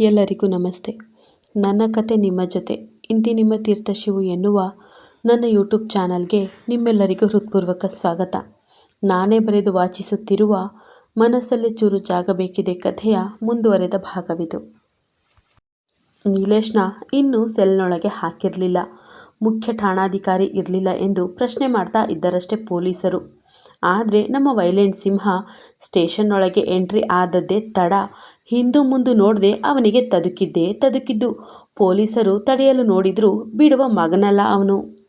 ಎಲ್ಲರಿಗೂ ನಮಸ್ತೆ. ನನ್ನ ಕತೆ ನಿಮ್ಮ ಜೊತೆ. ಇಂತಿ ನಿಮ್ಮ ತೀರ್ಥಶಿವು ಎನ್ನುವ ನನ್ನ ಯೂಟ್ಯೂಬ್ ಚಾನಲ್ಗೆ ನಿಮ್ಮೆಲ್ಲರಿಗೂ ಹೃತ್ಪೂರ್ವಕ ಸ್ವಾಗತ. ನಾನೇ ಬರೆದು ವಾಚಿಸುತ್ತಿರುವ ಮನಸ್ಸಲ್ಲಿ ಚೂರು ಜಾಗಬೇಕಿದೆ ಕಥೆಯ ಮುಂದುವರೆದ ಭಾಗವಿದು. ನೀಲೇಶ್ನ ಇನ್ನೂ ಸೆಲ್ನೊಳಗೆ ಹಾಕಿರಲಿಲ್ಲ. ಮುಖ್ಯ ಠಾಣಾಧಿಕಾರಿ ಇರಲಿಲ್ಲ ಎಂದು ಪ್ರಶ್ನೆ ಮಾಡ್ತಾ ಇದ್ದರಷ್ಟೇ ಪೊಲೀಸರು. ಆದರೆ ನಮ್ಮ ವೈಲೆಂಟ್ ಸಿಂಹ ಸ್ಟೇಷನ್ನೊಳಗೆ ಎಂಟ್ರಿ ಆದದ್ದೇ ತಡ. ಹಿಂದು ಮುಂದು ನೋಡದೆ ಅವನಿಗೆ ತದುಕಿದ್ದೇ ತದುಕಿದ್ದು. ಪೊಲೀಸರು ತಡೆಯಲು ನೋಡಿದರೂ ಬಿಡುವ ಮಗನಲ್ಲ ಅವನು.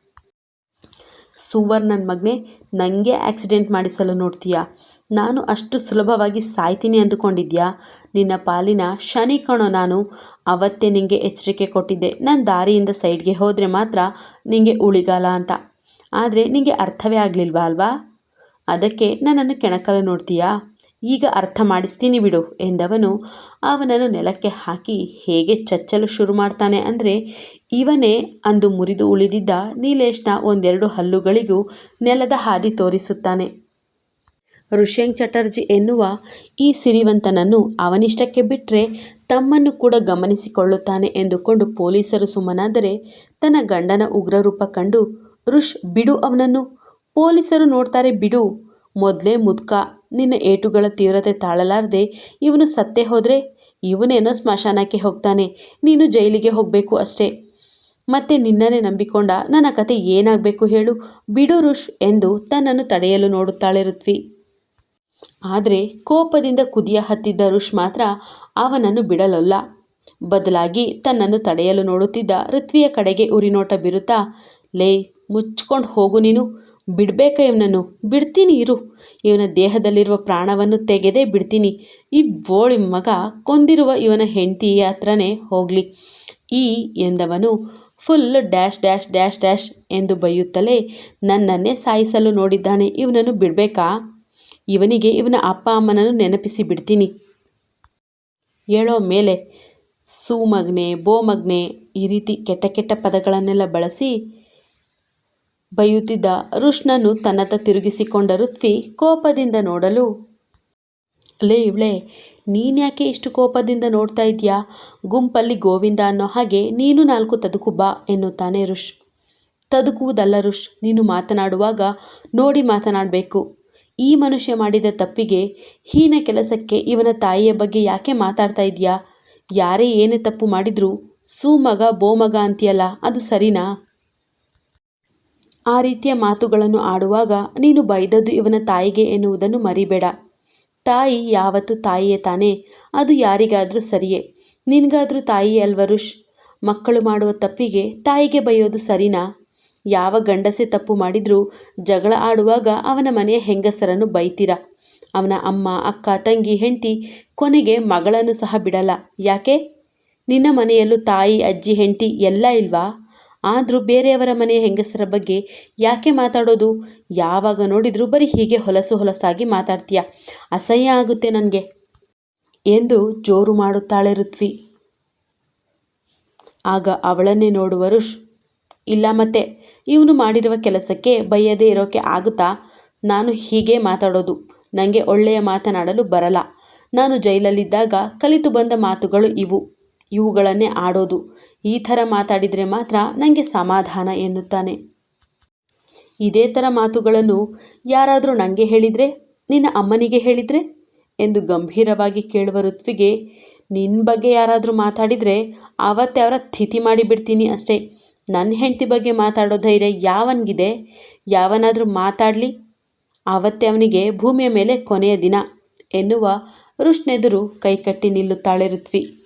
ಸುವರ್ಣನ್ ಮಗನೇ ನನಗೆ ಆಕ್ಸಿಡೆಂಟ್ ಮಾಡಿಸಲು ನೋಡ್ತೀಯಾ? ನಾನು ಅಷ್ಟು ಸುಲಭವಾಗಿ ಸಾಯ್ತೀನಿ ಅಂದುಕೊಂಡಿದ್ಯಾ? ನಿನ್ನ ಪಾಲಿನ ಶನಿ ಕಣೋ ನಾನು. ಅವತ್ತೇ ನಿನಗೆ ಎಚ್ಚರಿಕೆ ಕೊಟ್ಟಿದ್ದೆ. ನನ್ನ ದಾರಿಯಿಂದ ಸೈಡ್ಗೆ ಹೋದರೆ ಮಾತ್ರ ನಿಂಗೆ ಉಳಿಗಾಲ ಅಂತ. ಆದರೆ ನಿಂಗೆ ಅರ್ಥವೇ ಆಗಲಿಲ್ವಾ ಅಲ್ವಾ? ಅದಕ್ಕೆ, ನನ್ನನ್ನು ಕೆಣಕಲು ನೋಡ್ತೀಯಾ? ಈಗ ಅರ್ಥ ಮಾಡಿಸ್ತೀನಿ ಬಿಡು, ಎಂದವನು. ಅವನನ್ನು ನೆಲಕ್ಕೆ ಹಾಕಿ ಹೇಗೆ ಚಚ್ಚಲು ಶುರು ಮಾಡ್ತಾನೆ ಅಂದರೆ, ಇವನೇ ಅಂದು ಮುರಿದು ಉಳಿದಿದ್ದ ನೀಲೇಶ್ನ ಒಂದೆರಡು ಹಲ್ಲುಗಳಿಗೂ ನೆಲದ ಹಾದಿ ತೋರಿಸುತ್ತಾನೆ. ಋಷ್ಯಂಗ್ ಚಟರ್ಜಿ ಎನ್ನುವ ಈ ಸಿರಿವಂತನನ್ನು ಅವನಿಷ್ಟಕ್ಕೆ ಬಿಟ್ಟರೆ ತಮ್ಮನ್ನು ಕೂಡ ಗಮನಿಸಿಕೊಳ್ಳುತ್ತಾನೆ ಎಂದುಕೊಂಡು ಪೊಲೀಸರು ಸುಮ್ಮನಾದರೆ, ತನ್ನ ಗಂಡನ ಉಗ್ರರೂಪ ಕಂಡು, ಋಷ್, ಬಿಡು ಅವನನ್ನು. ಪೊಲೀಸರು ನೋಡ್ತಾರೆ ಬಿಡು. ಮೊದಲೇ ಮುದ್ಕ, ನಿನ್ನ ಏಟುಗಳ ತೀವ್ರತೆ ತಾಳಲಾರದೆ ಇವನು ಸತ್ತೇ ಹೋದರೆ ಇವನೇನೋ ಸ್ಮಶಾನಕ್ಕೆ ಹೋಗ್ತಾನೆ, ನೀನು ಜೈಲಿಗೆ ಹೋಗಬೇಕು ಅಷ್ಟೇ. ಮತ್ತೆ ನಿನ್ನನ್ನೇ ನಂಬಿಕೊಂಡ ನನ್ನ ಕತೆ ಏನಾಗಬೇಕು ಹೇಳು, ಬಿಡು ಋಷ್ ಎಂದು ತನ್ನನ್ನು ತಡೆಯಲು ನೋಡುತ್ತಾಳೆ ಋತ್ವಿ. ಆದರೆ ಕೋಪದಿಂದ ಕುದಿಯ ಹತ್ತಿದ್ದ ಋಷ್ ಮಾತ್ರ ಅವನನ್ನು ಬಿಡಲೊಲ್ಲ. ಬದಲಾಗಿ ತನ್ನನ್ನು ತಡೆಯಲು ನೋಡುತ್ತಿದ್ದ ಋತ್ವಿಯ ಕಡೆಗೆ ಉರಿನೋಟ ಬಿರುತ್ತಾ, ಲೇ, ಮುಚ್ಕೊಂಡು ಹೋಗು ನೀನು ಬಿಡಬೇಕ ಇವನನ್ನು? ಬಿಡ್ತೀನಿ, ಇರು. ಇವನ ದೇಹದಲ್ಲಿರುವ ಪ್ರಾಣವನ್ನು ತೆಗೆದೇ ಬಿಡ್ತೀನಿ. ಈ ಬೋಳಿ ಮಗ ಕೊಂದಿರುವ ಇವನ ಹೆಂಡತಿ ಹತ್ರನೇ ಹೋಗಲಿ. ಈ ಎಂದವನು full dash dash dash dash ಎಂದು ಬೈಯುತ್ತಲೇ ನನ್ನನ್ನೇ ಸಾಯಿಸಲು ನೋಡಿದ್ದಾನೆ. ಇವನನ್ನು ಬಿಡಬೇಕಾ? ಇವನಿಗೆ ಇವನ ಅಪ್ಪ, ಅಮ್ಮನನ್ನು ನೆನಪಿಸಿ ಬಿಡ್ತೀನಿ. ಹೇಳೋ ಮೇಲೆ ಸೂಮಗ್ನೆ, ಬೋಮಗ್ನೆ ಈ ರೀತಿ ಕೆಟ್ಟ ಕೆಟ್ಟ ಪದಗಳನ್ನೆಲ್ಲ ಬಳಸಿ ಬೈಯುತ್ತಿದ್ದ ಋಷ್ಣನು ತನ್ನತ್ತ ತಿರುಗಿಸಿಕೊಂಡ ಋತ್ವಿ ಕೋಪದಿಂದ ನೋಡಲು, ಲೇ ಇವಳೆ ನೀನ್ಯಾಕೆ ಇಷ್ಟು ಕೋಪದಿಂದ ನೋಡ್ತಾ ಇದೆಯಾ? ಗುಂಪಲ್ಲಿ ಗೋವಿಂದ ಅನ್ನೋ ಹಾಗೆ ನೀನು ನಾಲ್ಕು ತದುಕು ಬಾ, ಎನ್ನುತ್ತಾನೆ ರುಷ್ ತದುಕುವುದಲ್ಲ ರುಷ್ ನೀನು ಮಾತನಾಡುವಾಗ ನೋಡಿ ಮಾತನಾಡಬೇಕು. ಈ ಮನುಷ್ಯ ಮಾಡಿದ ತಪ್ಪಿಗೆ ಹೀನ ಕೆಲಸಕ್ಕೆ ಇವನ ತಾಯಿಯ ಬಗ್ಗೆ ಯಾಕೆ ಮಾತಾಡ್ತಾ ಇದೆಯಾ? ಯಾರೇ ಏನೇ ತಪ್ಪು ಮಾಡಿದರೂ ಸೂಮಗ, ಬೋಮಗ ಅಂತೀಯಲ್ಲ, ಅದು ಸರಿನಾ? ಆ ರೀತಿಯ ಮಾತುಗಳನ್ನು ಆಡುವಾಗ ನೀನು ಬೈದದ್ದು ಇವನ ತಾಯಿಗೆ ಎನ್ನುವುದನ್ನು ಮರಿಬೇಡ. ತಾಯಿ ಯಾವತ್ತು ತಾಯಿಯೇ ತಾನೇ, ಅದು ಯಾರಿಗಾದರೂ ಸರಿಯೇ. ನಿನಗಾದರೂ ತಾಯಿ ಅಲ್ವರುಷ್ ಮಕ್ಕಳು ಮಾಡುವ ತಪ್ಪಿಗೆ ತಾಯಿಗೆ ಬೈಯೋದು ಸರಿನಾ? ಯಾವ ಗಂಡಸೆ ತಪ್ಪು ಮಾಡಿದರೂ ಜಗಳ ಆಡುವಾಗ ಅವನ ಮನೆಯ ಹೆಂಗಸರನ್ನು ಬೈತೀರ? ಅವನ ಅಮ್ಮ, ಅಕ್ಕ, ತಂಗಿ, ಹೆಂಡತಿ ಕೊನೆಗೆ ಮಗಳನ್ನು ಸಹ ಬಿಡಲ್ಲ. ಯಾಕೆ? ನಿನ್ನ ಮನೆಯಲ್ಲೂ ತಾಯಿ, ಅಜ್ಜಿ, ಹೆಂಡತಿ ಎಲ್ಲ ಇಲ್ವಾ? ಆದರೂ ಬೇರೆಯವರ ಮನೆಯ ಹೆಂಗಸರ ಬಗ್ಗೆ ಯಾಕೆ ಮಾತಾಡೋದು? ಯಾವಾಗ ನೋಡಿದರೂ ಬರೀ ಹೀಗೆ ಹೊಲಸು ಹೊಲಸಾಗಿ ಮಾತಾಡ್ತೀಯ. ಅಸಹ್ಯ ಆಗುತ್ತೆ ನನಗೆ ಎಂದು ಜೋರು ಮಾಡುತ್ತಾಳೆ ಋತ್ವಿ. ಆಗ ಅವಳನ್ನೇ ನೋಡುವ ಋಷ್, ಇಲ್ಲ ಮತ್ತೆ, ಇವನು ಮಾಡಿರುವ ಕೆಲಸಕ್ಕೆ ಬೈಯದೇ ಇರೋಕೆ ಆಗುತ್ತಾ? ನಾನು ಹೀಗೆ ಮಾತಾಡೋದು ನನಗೆ ಒಳ್ಳೆಯ ಮಾತನಾಡಲು ಬರಲ್ಲ. ನಾನು ಜೈಲಲ್ಲಿದ್ದಾಗ ಕಲಿತು ಬಂದ ಮಾತುಗಳು ಇವು. ಇವುಗಳನ್ನೇ ಆಡೋದು. ಈ ಥರ ಮಾತಾಡಿದರೆ ಮಾತ್ರ ನನಗೆ ಸಮಾಧಾನ ಎನ್ನುತ್ತಾನೆ. ಇದೇ ಥರ ಮಾತುಗಳನ್ನು ಯಾರಾದರೂ ನನಗೆ ಹೇಳಿದರೆ, ನಿನ್ನ ಅಮ್ಮನಿಗೆ ಹೇಳಿದರೆ? ಎಂದು ಗಂಭೀರವಾಗಿ ಕೇಳುವ ಋತ್ವಿಗೆ ನಿನ್ನ ಬಗ್ಗೆ ಯಾರಾದರೂ ಮಾತಾಡಿದರೆ ಆವತ್ತೇ ಅವರ ತಿಥಿ ಮಾಡಿಬಿಡ್ತೀನಿ ಅಷ್ಟೇ. ನನ್ನ ಹೆಂಡತಿ ಬಗ್ಗೆ ಮಾತಾಡೋ ಧೈರ್ಯ ಯಾವನಿಗಿದೆ? ಯಾವನಾದರೂ ಮಾತಾಡಲಿ? ಆವತ್ತೇ ಅವನಿಗೆ ಭೂಮಿಯ ಮೇಲೆ ಕೊನೆಯ ದಿನ ಎನ್ನುವ ಋಷ್ಣೆದುರು ಕೈಕಟ್ಟಿ ನಿಲ್ಲುತ್ತಾಳೆ ಋತ್ವಿ.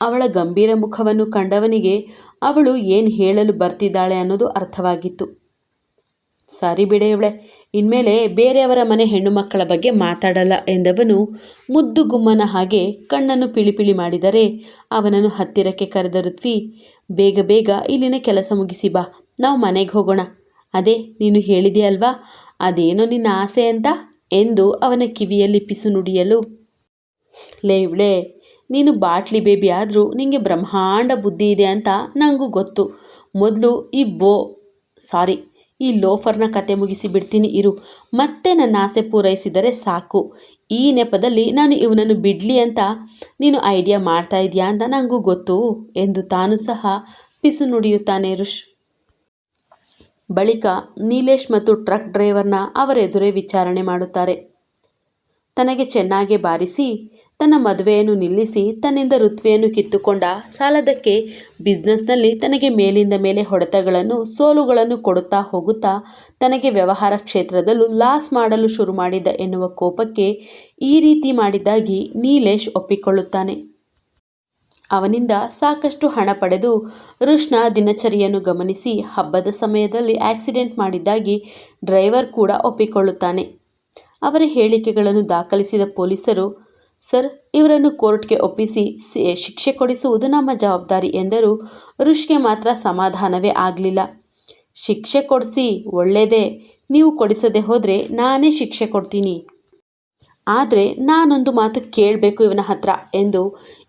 ಅವಳ ಗಂಭೀರ ಮುಖವನ್ನು ಕಂಡವನಿಗೆ ಅವಳು ಏನು ಹೇಳಲು ಬರ್ತಿದ್ದಾಳೆ ಅನ್ನೋದು ಅರ್ಥವಾಗಿತ್ತು. ಸಾರಿ ಬಿಡೆ ಇವಳೆ ಇನ್ಮೇಲೆ ಬೇರೆಯವರ ಮನೆ ಹೆಣ್ಣು ಮಕ್ಕಳ ಬಗ್ಗೆ ಮಾತಾಡಲ್ಲ ಎಂದವನು ಮುದ್ದು ಗುಮ್ಮನ ಹಾಗೆ ಕಣ್ಣನ್ನು ಪಿಳಿಪಿಳಿ ಮಾಡಿದರೆ ಅವನನ್ನು ಹತ್ತಿರಕ್ಕೆ ಕರೆದ ಋತ್ವಿ, ಬೇಗ ಬೇಗ ಇಲ್ಲಿನ ಕೆಲಸ ಮುಗಿಸಿ ಬಾ, ನಾವು ಮನೆಗೆ ಹೋಗೋಣ. ಅದೇ, ನೀನು ಹೇಳಿದೆಯಲ್ವಾ ಅದೇನೋ ನಿನ್ನ ಆಸೆ ಅಂತ? ಎಂದು ಅವನ ಕಿವಿಯಲ್ಲಿ ಪಿಸು ನುಡಿಯಲು, ಲೇ ಇವಳೆ ನೀನು ಬಾಟ್ಲಿ ಬೇಬಿ ಆದರೂ ನಿನಗೆ ಬ್ರಹ್ಮಾಂಡ ಬುದ್ಧಿ ಇದೆ ಅಂತ ನನಗೂ ಗೊತ್ತು. ಮೊದಲು ಈ ಬೋ, ಸಾರಿ, ಈ ಲೋಫರ್ನ ಕತೆ ಮುಗಿಸಿ ಬಿಡ್ತೀನಿ, ಇರು. ಮತ್ತೆ ನನ್ನ ಆಸೆ ಪೂರೈಸಿದರೆ ಸಾಕು. ಈ ನೆಪದಲ್ಲಿ ನಾನು ಇವನನ್ನು ಬಿಡಲಿ ಅಂತ ನೀನು ಐಡಿಯಾ ಮಾಡ್ತಾ ಇದೆಯಾ ಅಂತ ನನಗೂ ಗೊತ್ತು ಎಂದು ತಾನು ಸಹ ಪಿಸು ನುಡಿಯುತ್ತಾನೆ ಋಷ್. ಬಳಿಕ ನೀಲೇಶ್ ಮತ್ತು ಟ್ರಕ್ ಡ್ರೈವರ್ನ ಅವರೆದುರೇ ವಿಚಾರಣೆ ಮಾಡುತ್ತಾರೆ. ತನಗೆ ಚೆನ್ನಾಗಿ ಬಾರಿಸಿ ತನ್ನ ಮದುವೆಯನ್ನು ನಿಲ್ಲಿಸಿ ತನ್ನಿಂದ ಋತ್ವೆಯನ್ನು ಕಿತ್ತುಕೊಂಡ ಸಾಲದಕ್ಕೆ ಬಿಸ್ನೆಸ್ನಲ್ಲಿ ತನಗೆ ಮೇಲಿಂದ ಮೇಲೆ ಹೊಡೆತಗಳನ್ನು, ಸೋಲುಗಳನ್ನು ಕೊಡುತ್ತಾ ಹೋಗುತ್ತಾ ತನಗೆ ವ್ಯವಹಾರ ಕ್ಷೇತ್ರದಲ್ಲೂ ಲಾಸ್ ಮಾಡಲು ಶುರು ಮಾಡಿದ್ದ ಎನ್ನುವ ಕೋಪಕ್ಕೆ ಈ ರೀತಿ ಮಾಡಿದ್ದಾಗಿ ನೀಲೇಶ್ ಒಪ್ಪಿಕೊಳ್ಳುತ್ತಾನೆ. ಅವನಿಂದ ಸಾಕಷ್ಟು ಹಣ ಪಡೆದು ಋಷ್ನ ದಿನಚರಿಯನ್ನು ಗಮನಿಸಿ ಹಬ್ಬದ ಸಮಯದಲ್ಲಿ ಆಕ್ಸಿಡೆಂಟ್ ಮಾಡಿದ್ದಾಗಿ ಡ್ರೈವರ್ ಕೂಡ ಒಪ್ಪಿಕೊಳ್ಳುತ್ತಾನೆ. ಅವರ ಹೇಳಿಕೆಗಳನ್ನು ದಾಖಲಿಸಿದ ಪೊಲೀಸರು ಸರ್, ಇವರನ್ನು ಕೋರ್ಟ್ಗೆ ಒಪ್ಪಿಸಿ ಶಿಕ್ಷೆ ಕೊಡಿಸುವುದು ನಮ್ಮ ಜವಾಬ್ದಾರಿ ಎಂದರು. ಋಷ್ಗೆ ಮಾತ್ರ ಸಮಾಧಾನವೇ ಆಗಲಿಲ್ಲ. ಶಿಕ್ಷೆ ಕೊಡಿಸಿ ಒಳ್ಳೆಯದೇ ನೀವು ಕೊಡಿಸದೆ ಹೋದರೆ ನಾನೇ ಶಿಕ್ಷೆ ಕೊಡ್ತೀನಿ. ಆದರೆ ನಾನೊಂದು ಮಾತು ಕೇಳಬೇಕು ಇವನ ಹತ್ರ ಎಂದು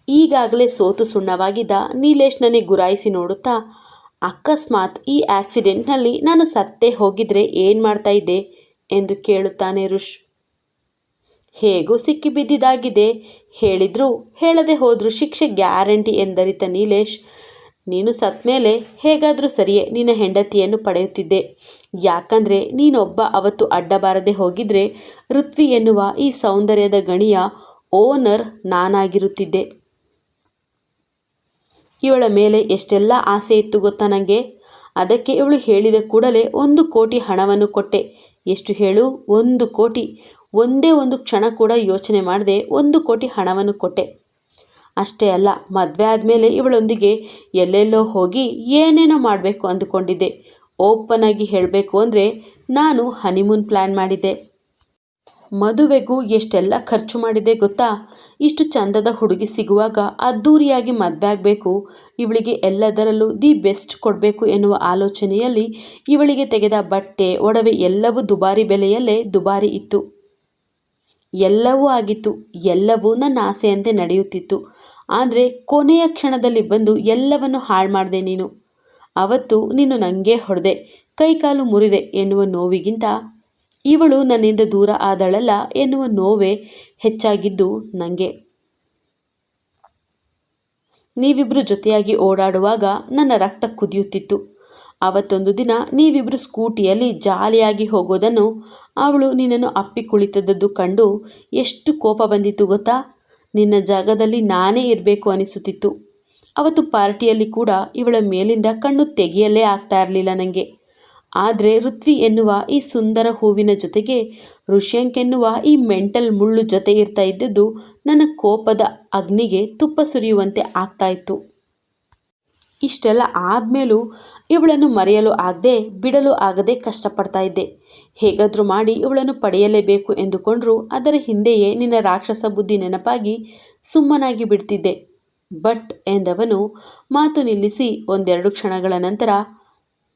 ಈಗಾಗಲೇ ಸೋತು ಸುಣ್ಣವಾಗಿದ್ದ ನೀಲೇಶ್ನನ್ನೇ ಗುರಾಯಿಸಿ ನೋಡುತ್ತಾ, ಅಕಸ್ಮಾತ್ ಈ ಆಕ್ಸಿಡೆಂಟ್ನಲ್ಲಿ ನಾನು ಸತ್ತೇ ಹೋಗಿದ್ರೆ ಏನು ಮಾಡ್ತಾ ಇದ್ದೆ? ಎಂದು ಕೇಳುತ್ತಾನೆ ಋಷ್. ಹೇಗೂ ಸಿಕ್ಕಿಬಿದ್ದಿದ್ದಾಗಿದೆ ಹೇಳಿದ್ರು ಹೇಳದೆ ಹೋದ್ರು ಶಿಕ್ಷೆ ಗ್ಯಾರಂಟಿ ಎಂದರಿತ ನೀಲೇಶ್, ನೀನು ಸತ್ಮೇಲೆ ಹೇಗಾದರೂ ಸರಿಯೇ ನಿನ್ನ ಹೆಂಡತಿಯನ್ನು ಪಡೆಯುತ್ತಿದ್ದೆ. ಯಾಕಂದರೆ ನೀನೊಬ್ಬ ಅವತ್ತು ಅಡ್ಡಬಾರದೆ ಹೋಗಿದ್ರೆ ಋತ್ವಿ ಎನ್ನುವ ಈ ಸೌಂದರ್ಯದ ಗಣಿಯ ಓನರ್ ನಾನಾಗಿರುತ್ತಿದ್ದೆ. ಇವಳ ಮೇಲೆ ಎಷ್ಟೆಲ್ಲ ಆಸೆ ಇತ್ತು ಗೊತ್ತಾ ನನಗೆ ಅದಕ್ಕೆ ಇವಳು ಹೇಳಿದ ಕೂಡಲೇ ಒಂದು ಕೋಟಿ ಹಣವನ್ನು ಕೊಟ್ಟೆ. ಎಷ್ಟು ಹೇಳು? ಒಂದು ಕೋಟಿ. ಒಂದೇ ಒಂದು ಕ್ಷಣ ಕೂಡ ಯೋಚನೆ ಮಾಡದೆ ಒಂದು ಕೋಟಿ ಹಣವನ್ನು ಕೊಟ್ಟೆ. ಅಷ್ಟೇ ಅಲ್ಲ, ಮದುವೆ ಆದಮೇಲೆ ಇವಳೊಂದಿಗೆ ಎಲ್ಲೆಲ್ಲೋ ಹೋಗಿ ಏನೇನೋ ಮಾಡಬೇಕು ಅಂದುಕೊಂಡಿದ್ದೆ. ಓಪನ್ ಆಗಿ ಹೇಳಬೇಕು ಅಂದರೆ ನಾನು ಹನಿಮೂನ್ ಪ್ಲ್ಯಾನ್ ಮಾಡಿದ್ದೆ. ಮದುವೆಗೂ ಎಷ್ಟೆಲ್ಲ ಖರ್ಚು ಮಾಡಿದೆ ಗೊತ್ತಾ? ಇಷ್ಟು ಚಂದದ ಹುಡುಗಿ ಸಿಗುವಾಗ ಅದ್ಧೂರಿಯಾಗಿ ಮದುವೆ ಆಗಬೇಕು, ಇವಳಿಗೆ ಎಲ್ಲದರಲ್ಲೂ ದಿ ಬೆಸ್ಟ್ ಕೊಡಬೇಕು ಎನ್ನುವ ಆಲೋಚನೆಯಲ್ಲಿ ಇವಳಿಗೆ ತೆಗೆದ ಬಟ್ಟೆ, ಒಡವೆ ಎಲ್ಲವೂ ದುಬಾರಿ ಬೆಲೆಯಲ್ಲೇ ದುಬಾರಿ ಇತ್ತು. ಎಲ್ಲವೂ ಆಗಿತ್ತು, ಎಲ್ಲವೂ ನನ್ನ ಆಸೆಯಂತೆ ನಡೆಯುತ್ತಿತ್ತು. ಆದರೆ ಕೊನೆಯ ಕ್ಷಣದಲ್ಲಿ ಬಂದು ಎಲ್ಲವನ್ನು ಹಾಳು ಮಾಡಿದೆ ನೀನು. ಅವತ್ತು ನೀನು ನನಗೆ ಹೊಡೆದೆ, ಕೈಕಾಲು ಮುರಿದೆ ಎನ್ನುವ ನೋವಿಗಿಂತ ಇವಳು ನನ್ನಿಂದ ದೂರ ಆದಳಲ್ಲ ಎನ್ನುವ ನೋವೇ ಹೆಚ್ಚಾಗಿದ್ದು ನನಗೆ ನೀವಿಬ್ಬರು ಜೊತೆಯಾಗಿ ಓಡಾಡುವಾಗ ನನ್ನ ರಕ್ತ ಕುದಿಯುತ್ತಿತ್ತು. ಅವತ್ತೊಂದು ದಿನ ನೀವಿಬ್ಬರು ಸ್ಕೂಟಿಯಲ್ಲಿ ಜಾಲಿಯಾಗಿ ಹೋಗೋದನ್ನು ಅವಳು ನಿನ್ನನ್ನು ಅಪ್ಪಿ ಕುಳಿತದ್ದು ಕಂಡು ಎಷ್ಟು ಕೋಪ ಬಂದಿತ್ತು ಗೊತ್ತಾ? ನಿನ್ನ ಜಾಗದಲ್ಲಿ ನಾನೇ ಇರಬೇಕು ಅನಿಸುತ್ತಿತ್ತು. ಅವತ್ತು ಪಾರ್ಟಿಯಲ್ಲಿ ಕೂಡ ಇವಳ ಮೇಲಿಂದ ಕಣ್ಣು ತೆಗೆಯಲೇ ಆಗ್ತಾ ಇರಲಿಲ್ಲ ನನಗೆ ಆದರೆ ಋತ್ವಿ ಎನ್ನುವ ಈ ಸುಂದರ ಹೂವಿನ ಜೊತೆಗೆ ಋಷ್ಯಂಕ್ ಎನ್ನುವ ಈ ಮೆಂಟಲ್ ಮುಳ್ಳು ಜೊತೆ ಇರ್ತಾ ಇದ್ದದ್ದು ನನ್ನ ಕೋಪದ ಅಗ್ನಿಗೆ ತುಪ್ಪ ಸುರಿಯುವಂತೆ ಆಗ್ತಾ ಇತ್ತು. ಇಷ್ಟೆಲ್ಲ ಆದಮೇಲೂ ಇವಳನ್ನು ಮರೆಯಲು ಆಗದೆ, ಬಿಡಲು ಆಗದೆ ಕಷ್ಟಪಡ್ತಾ ಇದ್ದೆ. ಹೇಗಾದರೂ ಮಾಡಿ ಇವಳನ್ನು ಪಡೆಯಲೇಬೇಕು ಎಂದುಕೊಂಡರೂ ಅದರ ಹಿಂದೆಯೇ ನಿನ್ನ ರಾಕ್ಷಸ ಬುದ್ಧಿ ನೆನಪಾಗಿ ಸುಮ್ಮನಾಗಿ ಬಿಡ್ತಿದ್ದೆ. ಬಟ್ ಎಂದವನು ಮಾತು ನಿಲ್ಲಿಸಿ ಒಂದೆರಡು ಕ್ಷಣಗಳ ನಂತರ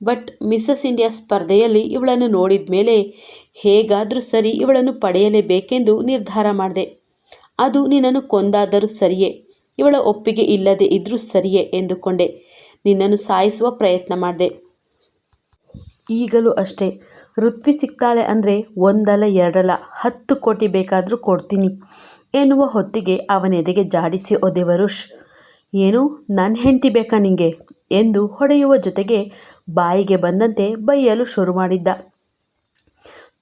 ಬಟ್ ಮಿಸ್ಸಸ್ ಇಂಡಿಯಾ ಸ್ಪರ್ಧೆಯಲ್ಲಿ ಇವಳನ್ನು ನೋಡಿದ ಮೇಲೆ, ಹೇಗಾದರೂ ಸರಿ ಇವಳನ್ನು ಪಡೆಯಲೇಬೇಕೆಂದು ನಿರ್ಧಾರ ಮಾಡಿದೆ. ಅದು ನಿನ್ನನ್ನು ಕೊಂದಾದರೂ ಸರಿಯೇ, ಇವಳ ಒಪ್ಪಿಗೆ ಇಲ್ಲದೆ ಇದ್ದರೂ ಸರಿಯೇ ಎಂದುಕೊಂಡೆ. ನಿನ್ನನ್ನು ಸಾಯಿಸುವ ಪ್ರಯತ್ನ ಮಾಡಿದೆ. ಈಗಲೂ ಅಷ್ಟೇ. ಋತ್ವಿ ಸಿಗ್ತಾಳೆ ಅಂದರೆ ಒಂದಲ್ಲ ಎರಡಲ್ಲ, ಹತ್ತು ಕೋಟಿ ಬೇಕಾದರೂ ಕೊಡ್ತೀನಿ ಎನ್ನುವ ಹೊತ್ತಿಗೆ ಅವನೆದೆಗೆ ಜಾಡಿಸಿ ಒದೆವರುಷ್ ಏನು ನನ್ನ ಹೆಂಡತಿ ಬೇಕಾ ನಿಂಗೆ? ಎಂದು ಹೊಡೆಯುವ ಜೊತೆಗೆ ಬಾಯಿಗೆ ಬಂದಂತೆ ಬೈಯಲು ಶುರು ಮಾಡಿದ್ದ.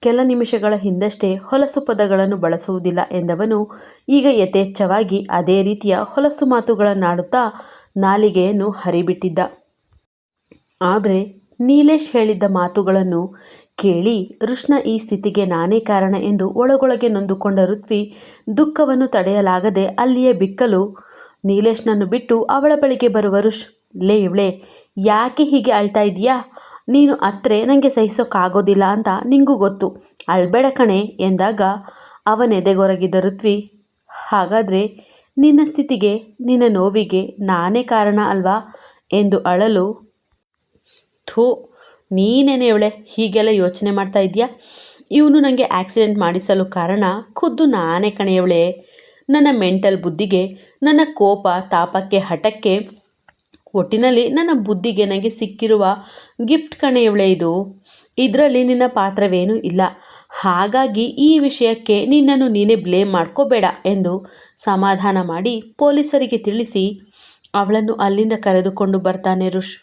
ಕೆಲ ನಿಮಿಷಗಳ ಹಿಂದಷ್ಟೇ ಹೊಲಸು ಪದಗಳನ್ನು ಬಳಸುವುದಿಲ್ಲ ಎಂದವನು ಈಗ ಯಥೇಚ್ಛವಾಗಿ ಅದೇ ರೀತಿಯ ಹೊಲಸು ಮಾತುಗಳನ್ನಾಡುತ್ತಾ ನಾಲಿಗೆಯನ್ನು ಹರಿಬಿಟ್ಟಿದ್ದ. ಆದರೆ ನೀಲೇಶ್ ಹೇಳಿದ್ದ ಮಾತುಗಳನ್ನು ಕೇಳಿ ಋಷ್ಣ ಈ ಸ್ಥಿತಿಗೆ ನಾನೇ ಕಾರಣ ಎಂದು ಒಳಗೊಳಗೆ ನೊಂದುಕೊಂಡ ಋತ್ವಿ ದುಃಖವನ್ನು ತಡೆಯಲಾಗದೆ ಅಲ್ಲಿಯೇ ಬಿಕ್ಕಲು ನೀಲೇಶ್ನನ್ನು ಬಿಟ್ಟು ಅವಳ ಬಳಿಗೆ ಬರುವ ಋಷ್, ಲೇ ಇವಳೆ, ಯಾಕೆ ಹೀಗೆ ಅಳ್ತಾ ಇದೀಯಾ ನೀನು ಅತ್ರೆ ನನಗೆ ಸಹಿಸೋಕ್ಕಾಗೋದಿಲ್ಲ ಅಂತ ನಿಂಗೂ ಗೊತ್ತು. ಅಳ್ಬೇಡ ಕಣೆ ಎಂದಾಗ ಅವನೆದೆಗೊರಗಿದ್ದ ಋತ್ವಿ, ಹಾಗಾದರೆ ನಿನ್ನ ಸ್ಥಿತಿಗೆ, ನಿನ್ನ ನೋವಿಗೆ ನಾನೇ ಕಾರಣ ಅಲ್ವಾ? ಎಂದು ಅಳಲು, ಥೂ, ನೀನೇನೆ ಇವಳೆ, ಹೀಗೆಲ್ಲ ಯೋಚನೆ ಮಾಡ್ತಾ ಇದೆಯಾ ಇವನು ನನಗೆ ಆಕ್ಸಿಡೆಂಟ್ ಮಾಡಿಸಲು ಕಾರಣ ಖುದ್ದು ನಾನೇ ಕಣೆಯವಳೆ. ನನ್ನ ಮೆಂಟಲ್ ಬುದ್ಧಿಗೆ, ನನ್ನ ಕೋಪ ತಾಪಕ್ಕೆ, ಹಠಕ್ಕೆ, ಒಟ್ಟಿನಲ್ಲಿ ನನ್ನ ಬುದ್ಧಿಗೆ ನನಗೆ ಸಿಕ್ಕಿರುವ ಗಿಫ್ಟ್ ಕಣೆಯವಳೆ ಇದು. ಇದರಲ್ಲಿ ನಿನ್ನ ಪಾತ್ರವೇನೂ ಇಲ್ಲ. ಹಾಗಾಗಿ ಈ ವಿಷಯಕ್ಕೆ ನಿನ್ನನ್ನು ನೀನೇ ಬ್ಲೇಮ್ ಮಾಡ್ಕೋಬೇಡ ಎಂದು ಸಮಾಧಾನ ಮಾಡಿ ಪೊಲೀಸರಿಗೆ ತಿಳಿಸಿ ಅವಳನ್ನು ಅಲ್ಲಿಂದ ಕರೆದುಕೊಂಡು ಬರ್ತಾನೆ ರುಷ್.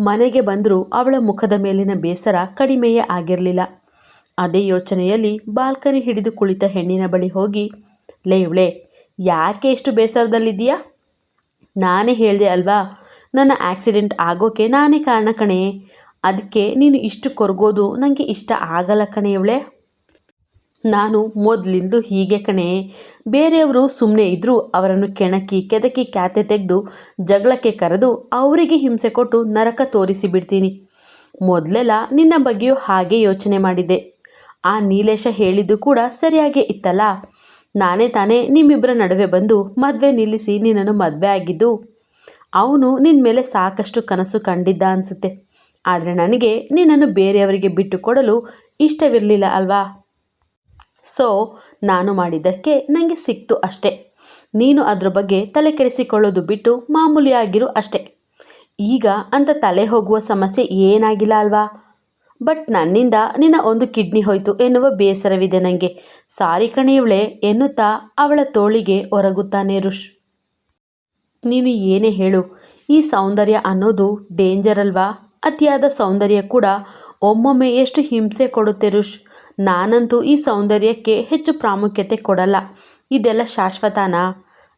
ಮನೆಗೆ ಬಂದರೂ ಅವಳ ಮುಖದ ಮೇಲಿನ ಬೇಸರ ಕಡಿಮೆಯೇ ಆಗಿರಲಿಲ್ಲ. ಅದೇ ಯೋಚನೆಯಲ್ಲಿ ಬಾಲ್ಕನಿ ಹಿಡಿದು ಕುಳಿತ ಹೆಣ್ಣಿನ ಬಳಿ ಹೋಗಿ, ಲೇ ಇವಳೆ, ಯಾಕೆ ಎಷ್ಟು ಬೇಸರದಲ್ಲಿದ್ದೀಯಾ? ನಾನೇ ಹೇಳಿದೆ ಅಲ್ವಾ, ನನ್ನ ಆಕ್ಸಿಡೆಂಟ್ ಆಗೋಕೆ ನಾನೇ ಕಾರಣ ಕಣೆ. ಅದಕ್ಕೆ ನೀನು ಇಷ್ಟು ಕೊರಗೋದು ನನಗೆ ಇಷ್ಟ ಆಗಲ್ಲ ಕಣೆ ಇವಳೆ ನಾನು ಮೊದಲಿಂದು ಹೀಗೆ ಕಣೆ. ಬೇರೆಯವರು ಸುಮ್ಮನೆ ಇದ್ದರೂ ಅವರನ್ನು ಕೆಣಕಿ ಕೆದಕಿ ಕ್ಯಾತೆ ತೆಗೆದು ಜಗಳಕ್ಕೆ ಕರೆದು ಅವರಿಗೆ ಹಿಂಸೆ ಕೊಟ್ಟು ನರಕ ತೋರಿಸಿ ಬಿಡ್ತೀನಿ. ಮೊದಲೆಲ್ಲ ನಿನ್ನ ಬಗ್ಗೆಯೂ ಹಾಗೆ ಯೋಚನೆ ಮಾಡಿದ್ದೆ ಆ ನೀಲೇಶ ಹೇಳಿದ್ದು ಕೂಡ ಸರಿಯಾಗೇ ಇತ್ತಲ್ಲ? ನಾನೇ ತಾನೇ ನಿಮ್ಮಿಬ್ಬರ ನಡುವೆ ಬಂದು ಮದುವೆ ನಿಲ್ಲಿಸಿ ನಿನ್ನನ್ನು ಮದುವೆ ಆಗಿದ್ದು. ಅವನು ನಿನ್ನ ಮೇಲೆ ಸಾಕಷ್ಟು ಕನಸು ಕಂಡಿದ್ದ ಅನಿಸುತ್ತೆ. ಆದರೆ ನನಗೆ ನಿನ್ನನ್ನು ಬೇರೆಯವರಿಗೆ ಬಿಟ್ಟು ಕೊಡಲು ಇಷ್ಟವಿರಲಿಲ್ಲ ಅಲ್ವಾ? ಸೊ ನಾನು ಮಾಡಿದ್ದಕ್ಕೆ ನನಗೆ ಸಿಕ್ತು ಅಷ್ಟೆ. ನೀನು ಅದ್ರ ಬಗ್ಗೆ ತಲೆ ಕೆಡಿಸಿಕೊಳ್ಳೋದು ಬಿಟ್ಟು ಮಾಮೂಲಿಯಾಗಿರು ಅಷ್ಟೆ. ಈಗ ಅಂತ ತಲೆ ಹೋಗುವ ಸಮಸ್ಯೆ ಏನಾಗಿಲ್ಲ ಅಲ್ವಾ? ಬಟ್ ನನ್ನಿಂದ ನಿನ್ನ ಒಂದು ಕಿಡ್ನಿ ಹೋಯ್ತು ಎನ್ನುವ ಬೇಸರವಿದೆ ನನಗೆ ಸಾರಿ ಕಣಿಯವಳೆ ಎನ್ನುತ್ತಾ ಅವಳ ತೋಳಿಗೆ ಒರಗುತ್ತಾನೆ ಋಷ್ ನೀನು ಏನೇ ಹೇಳು, ಈ ಸೌಂದರ್ಯ ಅನ್ನೋದು ಡೇಂಜರ್ ಅಲ್ವಾ? ಅತಿಯಾದ ಸೌಂದರ್ಯ ಕೂಡ ಒಮ್ಮೊಮ್ಮೆ ಎಷ್ಟು ಹಿಂಸೆ ಕೊಡುತ್ತೆ ಋಷ್. ನಾನಂತೂ ಈ ಸೌಂದರ್ಯಕ್ಕೆ ಹೆಚ್ಚು ಪ್ರಾಮುಖ್ಯತೆ ಕೊಡಲ್ಲ. ಇದೆಲ್ಲ ಶಾಶ್ವತನಾ?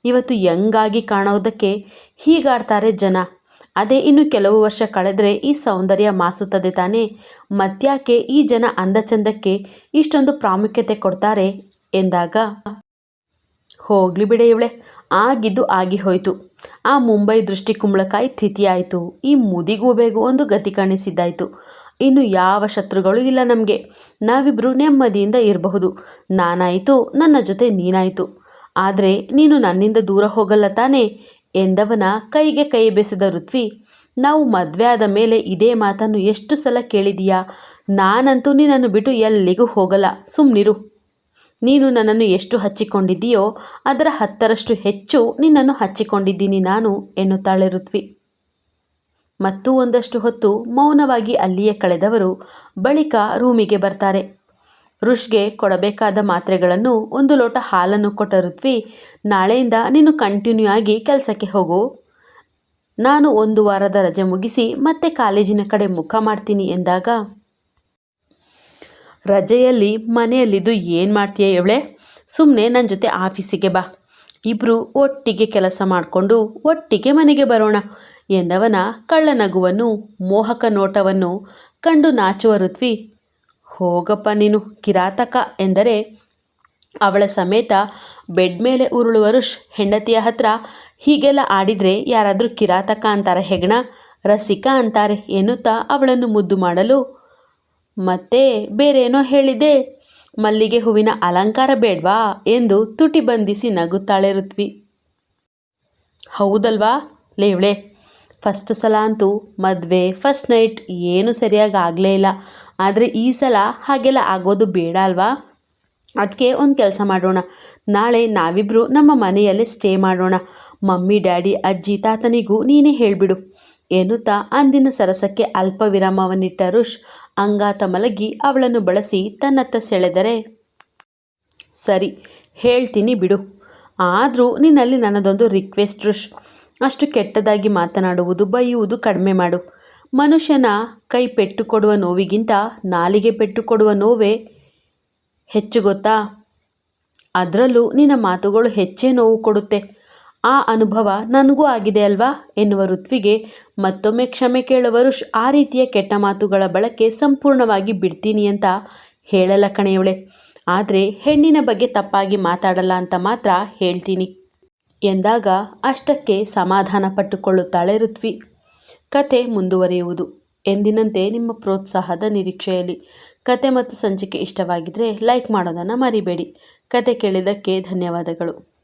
ಇವತ್ತು ಯಂಗಾಗಿ ಕಾಣೋದಕ್ಕೆ ಹೀಗಾಡ್ತಾರೆ ಜನ. ಅದೇ ಇನ್ನು ಕೆಲವು ವರ್ಷ ಕಳೆದರೆ ಈ ಸೌಂದರ್ಯ ಮಾಸುತ್ತದೆ ತಾನೇ. ಮತ್ಯಾಕೆ ಈ ಜನ ಅಂದಚಂದಕ್ಕೆ ಇಷ್ಟೊಂದು ಪ್ರಾಮುಖ್ಯತೆ ಕೊಡ್ತಾರೆ ಎಂದಾಗ? ಹೋಗ್ಲಿ ಬಿಡೆ ಇವಳೆ. ಆಗಿದ್ದು ಆಗಿ ಹೋಯಿತು. ಆ ಮುಂಬೈ ದೃಷ್ಟಿ ಕುಂಬಳಕಾಯಿ ತಿಥಿಯಾಯಿತು ಈ ಮುದಿಗೂಬೆಗೂ ಒಂದು ಗತಿ ಕಾಣಿಸಿದ್ದಾಯಿತು. ಇನ್ನು ಯಾವ ಶತ್ರುಗಳು ಇಲ್ಲ ನಮಗೆ. ನಾವಿಬ್ಬರು ನೆಮ್ಮದಿಯಿಂದ ಇರಬಹುದು. ನಾನಾಯಿತು, ನನ್ನ ಜೊತೆ ನೀನಾಯಿತು. ಆದರೆ ನೀನು ನನ್ನಿಂದ ದೂರ ಹೋಗಲ್ಲ ತಾನೇ? ಎಂದವನ ಕೈಗೆ ಕೈ ಬೆಸೆದ ಋತ್ವಿ, ನಾವು ಮದುವೆ ಆದ ಮೇಲೆ ಇದೇ ಮಾತನ್ನು ಎಷ್ಟು ಸಲ ಕೇಳಿದೀಯಾ? ನಾನಂತೂ ನಿನ್ನನ್ನು ಬಿಟ್ಟು ಎಲ್ಲಿಗೂ ಹೋಗಲ್ಲ. ಸುಮ್ಮನಿರು ನೀನು ನನ್ನನ್ನು ಎಷ್ಟು ಹಚ್ಚಿಕೊಂಡಿದ್ದೀಯೋ, ಅದರ ಹತ್ತರಷ್ಟು ಹೆಚ್ಚು ನಿನ್ನನ್ನು ಹಚ್ಚಿಕೊಂಡಿದ್ದೀನಿ ನಾನು, ಎನ್ನುತ್ತಾಳೆ ಋತ್ವಿ. ಮತ್ತು ಒಂದಷ್ಟು ಹೊತ್ತು ಮೌನವಾಗಿ ಅಲ್ಲಿಯೇ ಕಳೆದವರು ಬಳಿಕ ರೂಮಿಗೆ ಬರ್ತಾರೆ. ಋಷ್ಗೆ ಕೊಡಬೇಕಾದ ಮಾತ್ರೆಗಳನ್ನು ಒಂದು ಲೋಟ ಹಾಲನ್ನು ಕೊಟ್ಟ ಋತ್ವಿ, ನಾಳೆಯಿಂದ ನೀನು ಕಂಟಿನ್ಯೂ ಆಗಿ ಕೆಲಸಕ್ಕೆ ಹೋಗು. ನಾನು ಒಂದು ವಾರದ ರಜೆ ಮುಗಿಸಿ ಮತ್ತೆ ಕಾಲೇಜಿನ ಕಡೆ ಮುಖ ಮಾಡ್ತೀನಿ ಎಂದಾಗ ರಜೆಯಲ್ಲಿ ಮನೆಯಲ್ಲಿದ್ದು ಏನು ಮಾಡ್ತೀಯ ಇವಳೆ? ಸುಮ್ಮನೆ ನನ್ನ ಜೊತೆ ಆಫೀಸಿಗೆ ಬಾ. ಇಬ್ಬರು ಒಟ್ಟಿಗೆ ಕೆಲಸ ಮಾಡಿಕೊಂಡು ಒಟ್ಟಿಗೆ ಮನೆಗೆ ಬರೋಣ ಎಂದವನ ಕಳ್ಳನಗುವನ್ನು ಮೋಹಕ ನೋಟವನ್ನು ಕಂಡು ನಾಚುವ ಋತ್ವಿ, ಹೋಗಪ್ಪ ನೀನು ಕಿರಾತಕ ಎಂದರೆ ಅವಳ ಸಮೇತ ಬೆಡ್ ಮೇಲೆ ಉರುಳುವ ಋಷ್ ಹೆಂಡತಿಯ ಹತ್ರ ಹೀಗೆಲ್ಲ ಆಡಿದರೆ ಯಾರಾದರೂ ಕಿರಾತಕ ಅಂತಾರೆ ಹೆಗಣ, ರಸಿಕ ಅಂತಾರೆ ಎನ್ನುತ್ತಾ ಅವಳನ್ನು ಮುದ್ದು ಮಾಡಲು ಮತ್ತೆ ಬೇರೇನೋ ಹೇಳಿದೆ. ಮಲ್ಲಿಗೆ ಹೂವಿನ ಅಲಂಕಾರ ಬೇಡ್ವಾ ಎಂದು ತುಟಿ ಬಂಧಿಸಿ ನಗುತ್ತಾಳೆ ಋತ್ವಿ. ಹೌದಲ್ವಾ? ಲೇವಳೆ ಫಸ್ಟ್ ಸಲ ಅಂತೂ ಮದುವೆ ಫಸ್ಟ್ ನೈಟ್ ಏನು ಸರಿಯಾಗಿ ಆಗಲೇ ಇಲ್ಲ. ಆದರೆ ಈ ಸಲ ಹಾಗೆಲ್ಲ ಆಗೋದು ಬೇಡ ಅಲ್ವಾ? ಅದಕ್ಕೆ ಒಂದು ಕೆಲಸ ಮಾಡೋಣ. ನಾಳೆ ನಾವಿಬ್ಬರು ನಮ್ಮ ಮನೆಯಲ್ಲೇ ಸ್ಟೇ ಮಾಡೋಣ. ಮಮ್ಮಿ, ಡ್ಯಾಡಿ, ಅಜ್ಜಿ, ತಾತನಿಗೂ ನೀನೇ ಹೇಳಿಬಿಡು. ಎನ್ನುತ್ತಾ ಅಂದಿನ ಸರಸಕ್ಕೆ ಅಲ್ಪ ವಿರಾಮವನ್ನಿಟ್ಟ ರುಷ್ ಅಂಗಾತ ಮಲಗಿ ಅವಳನ್ನು ಬಳಸಿ ತನ್ನತ್ತ ಸೆಳೆದರೆ, ಸರಿ, ಹೇಳ್ತೀನಿ ಬಿಡು. ಆದರೂ ನಿನ್ನಲ್ಲಿ ನನ್ನದೊಂದು ರಿಕ್ವೆಸ್ಟ್ ರುಷ್. ಅಷ್ಟು ಕೆಟ್ಟದಾಗಿ ಮಾತನಾಡುವುದು ಬೈಯುವುದು ಕಡಿಮೆ ಮಾಡು. ಮನುಷ್ಯನ ಕೈ ಪೆಟ್ಟು ಕೊಡುವ ನೋವಿಗಿಂತ ನಾಲಿಗೆ ಪೆಟ್ಟು ಕೊಡುವ ನೋವೇ ಹೆಚ್ಚು ಗೊತ್ತಾ? ಅದರಲ್ಲೂ ನಿನ್ನ ಮಾತುಗಳು ಹೆಚ್ಚೇ ನೋವು ಕೊಡುತ್ತೆ. ಆ ಅನುಭವ ನನಗೂ ಆಗಿದೆ ಅಲ್ವಾ? ಎನ್ನುವ ಋತ್ವಿಗೆ ಮತ್ತೊಮ್ಮೆ ಕ್ಷಮೆ ಕೇಳುವರು ಆ ರೀತಿಯ ಕೆಟ್ಟ ಮಾತುಗಳ ಬಳಕೆ ಸಂಪೂರ್ಣವಾಗಿ ಬಿಡ್ತೀನಿ ಅಂತ ಹೇಳಲ್ಲ ಕಣೆಯವಳೆ. ಆದರೆ ಹೆಣ್ಣಿನ ಬಗ್ಗೆ ತಪ್ಪಾಗಿ ಮಾತಾಡಲ್ಲ ಅಂತ ಮಾತ್ರ ಹೇಳ್ತೀನಿ. ಎಂದಾಗ ಅಷ್ಟಕ್ಕೆ ಸಮಾಧಾನ ಪಟ್ಟುಕೊಳ್ಳುತ್ತಾಳೆ ಋತ್ವಿ. ಕತೆ ಮುಂದುವರಿಯುವುದು. ಎಂದಿನಂತೆ ನಿಮ್ಮ ಪ್ರೋತ್ಸಾಹದ ನಿರೀಕ್ಷೆಯಲ್ಲಿ. ಕತೆ ಮತ್ತು ಸಂಚಿಕೆ ಇಷ್ಟವಾಗಿದ್ದರೆ ಲೈಕ್ ಮಾಡೋದನ್ನು ಮರಿಬೇಡಿ. ಕತೆ ಕೇಳಿದ್ದಕ್ಕೆ ಧನ್ಯವಾದಗಳು.